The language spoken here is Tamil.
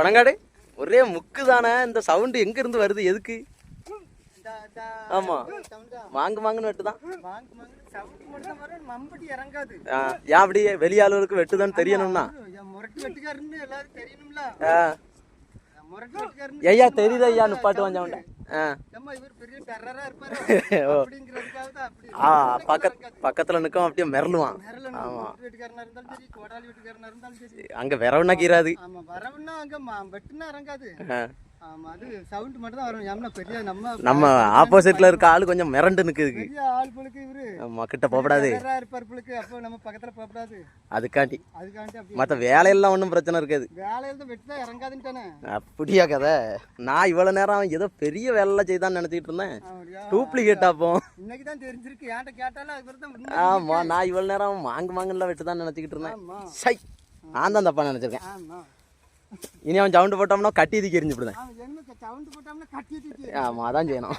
பனங்காடு? ஒரே முக்கு தானே இந்த சவுண்டு எங்க இருந்து வருது எதுக்கு? ஆமா. வாங்கு வாங்குன்னு வெட்டு தான் ஏன் அப்படி வெளியாளுகளுக்கு வெட்டுதான் தெரியணும்னா? ஐயா தெரியுது ஐயா நிப்பாட்டு வந்தவன்ட ஆ. ஆ பக்கத் பக்கத்துல நிற்கும் அப்படியே மிரளுவான். சரி அங்க விரவுனா கீராது ஆமா வரவுன்னா அங்க வெட்டுனா இறங்காது. நம்ம ஆப்போசிட்ல இருக்க ஆளு கொஞ்சம் மிரண்டு இவரு. ஆமா கிட்ட போகக்கூடாது அதுக்காண்டி. மற்ற வேலையெல்லாம் ஒன்றும் பிரச்சனை இருக்காது. அப்படியா கதை. நான் இவ்வளவு நேரம் ஏதோ பெரிய வேலை செய்தான்னு நினைச்சிட்டு இருந்தேன். டூப்ளிகேட் ஆப்போம். ஆமா நான் இவ்வளவு நேரம் வாங்கு வாங்கலாம் வெட்டு தான் நினைச்சிக்கிட்டு இருந்தேன். சை நான் தான் தப்பா நினைச்சிருக்கேன். இனி அவன் சவுண்டு போட்டோம்னா கட்டி இதுக்கு எரிஞ்சு விடுதேன் தூக்கி அதான் செய்யணும்.